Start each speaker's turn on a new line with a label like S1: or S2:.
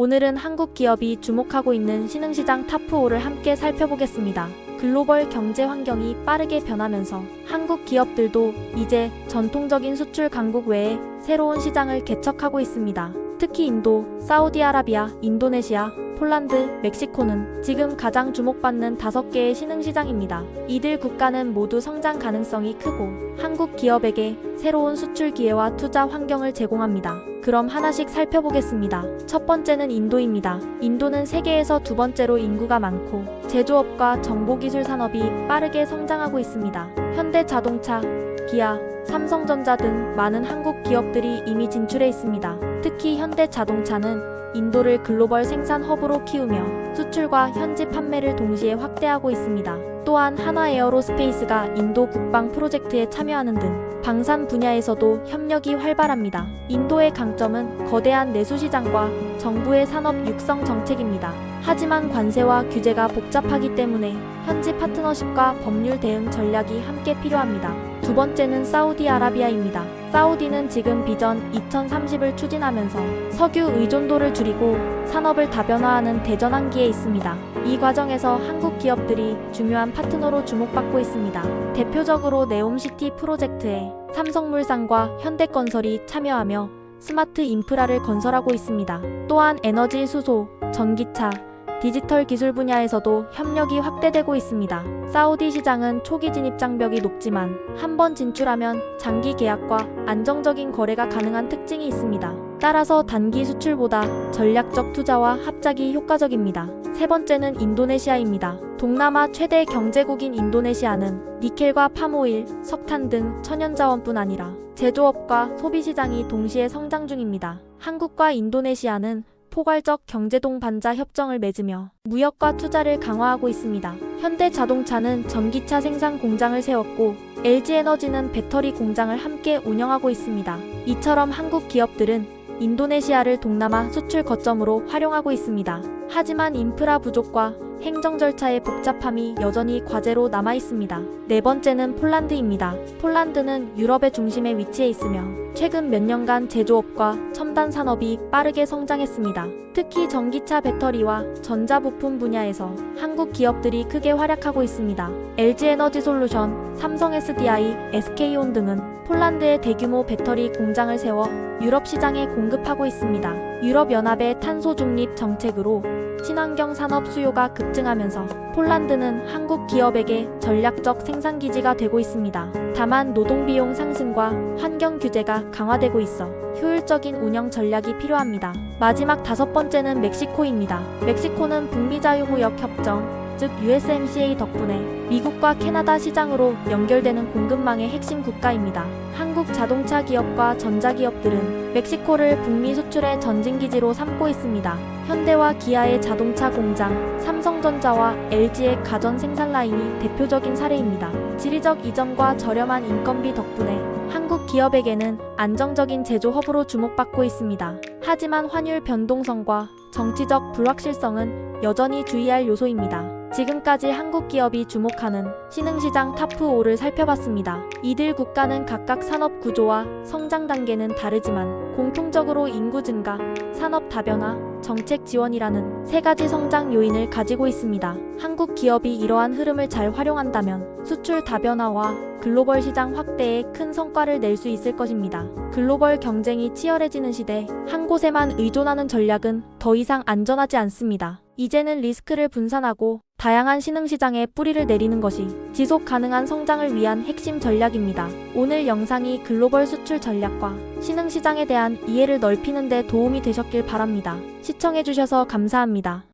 S1: 오늘은 한국 기업이 주목하고 있는 신흥시장 탑5를 함께 살펴보겠습니다. 글로벌 경제 환경이 빠르게 변하면서 한국 기업들도 이제 전통적인 수출 강국 외에 새로운 시장을 개척하고 있습니다. 특히 인도, 사우디아라비아, 인도네시아, 폴란드, 멕시코는 지금 가장 주목받는 다섯 개의 신흥시장입니다. 이들 국가는 모두 성장 가능성이 크고 한국 기업에게 새로운 수출 기회와 투자 환경을 제공합니다. 그럼 하나씩 살펴보겠습니다. 첫 번째는 인도입니다. 인도는 세계에서 두 번째로 인구가 많고 제조업과 정보기술 산업이 빠르게 성장하고 있습니다. 현대 자동차, 기아, 삼성전자 등 많은 한국 기업들이 이미 진출해 있습니다. 특히 현대 자동차는 인도를 글로벌 생산 허브로 키우며 수출과 현지 판매를 동시에 확대하고 있습니다. 또한 한화에어로스페이스가 인도 국방 프로젝트에 참여하는 등 방산 분야에서도 협력이 활발합니다. 인도의 강점은 거대한 내수 시장과 정부의 산업 육성 정책입니다. 하지만 관세와 규제가 복잡하기 때문에 현지 파트너십과 법률 대응 전략이 함께 필요합니다. 두 번째는 사우디아라비아입니다. 사우디는 지금 비전 2030을 추진하면서 석유 의존도를 줄이고 산업을 다변화하는 대전환기에 있습니다. 이 과정에서 한국 기업들이 중요한 파트너로 주목받고 있습니다. 대표적으로 네옴시티 프로젝트에 삼성물산과 현대건설이 참여하며 스마트 인프라를 건설하고 있습니다. 또한 에너지 수소, 전기차, 디지털 기술 분야에서도 협력이 확대되고 있습니다. 사우디 시장은 초기 진입 장벽이 높지만 한 번 진출하면 장기 계약과 안정적인 거래가 가능한 특징이 있습니다. 따라서 단기 수출보다 전략적 투자와 합작이 효과적입니다. 세 번째는 인도네시아입니다. 동남아 최대 경제국인 인도네시아는 니켈과 파모일, 석탄 등 천연자원뿐 아니라 제조업과 소비 시장이 동시에 성장 중입니다. 한국과 인도네시아는 포괄적 경제동 반자 협정을 맺으며 무역과 투자를 강화하고 있습니다. 현대자동차는 전기차 생산 공장을 세웠고 LG에너지는 배터리 공장을 함께 운영하고 있습니다. 이처럼 한국 기업들은 인도네시아를 동남아 수출 거점으로 활용하고 있습니다. 하지만 인프라 부족과 행정 절차의 복잡함이 여전히 과제로 남아 있습니다. 네 번째는 폴란드입니다. 폴란드는 유럽의 중심에 위치해 있으며 최근 몇 년간 제조업과 첨단 산업이 빠르게 성장했습니다. 특히 전기차 배터리와 전자부품 분야에서 한국 기업들이 크게 활약하고 있습니다. LG에너지 솔루션, 삼성 SDI, SK온 등은 폴란드에 대규모 배터리 공장을 세워 유럽 시장에 공급하고 있습니다. 유럽연합의 탄소 중립 정책으로 친환경 산업 수요가 급증하면서 폴란드는 한국 기업에게 전략적 생산 기지가 되고 있습니다. 다만 노동 비용 상승과 환경 규제가 강화되고 있어 효율적인 운영 전략이 필요합니다. 마지막 다섯 번째는 멕시코입니다. 멕시코는 북미 자유무역 협정 즉 USMCA 덕분에 미국과 캐나다 시장으로 연결되는 공급망의 핵심 국가입니다. 한국 자동차 기업과 전자기업들은 멕시코를 북미 수출의 전진기지로 삼고 있습니다. 현대와 기아의 자동차 공장, 삼성전자와 LG의 가전 생산 라인이 대표적인 사례입니다. 지리적 이점과 저렴한 인건비 덕분에 한국 기업에게는 안정적인 제조 허브로 주목받고 있습니다. 하지만 환율 변동성과 정치적 불확실성은 여전히 주의할 요소입니다. 지금까지 한국 기업이 주목하는 신흥시장 탑5를 살펴봤습니다. 이들 국가는 각각 산업 구조와 성장 단계는 다르지만 공통적으로 인구 증가, 산업 다변화, 정책 지원이라는 세 가지 성장 요인을 가지고 있습니다. 한국 기업이 이러한 흐름을 잘 활용한다면 수출 다변화와 글로벌 시장 확대에 큰 성과를 낼 수 있을 것입니다. 글로벌 경쟁이 치열해지는 시대, 한 곳에만 의존하는 전략은 더 이상 안전하지 않습니다. 이제는 리스크를 분산하고 다양한 신흥시장에 뿌리를 내리는 것이 지속 가능한 성장을 위한 핵심 전략입니다. 오늘 영상이 글로벌 수출 전략과 신흥시장에 대한 이해를 넓히는 데 도움이 되셨길 바랍니다. 시청해주셔서 감사합니다.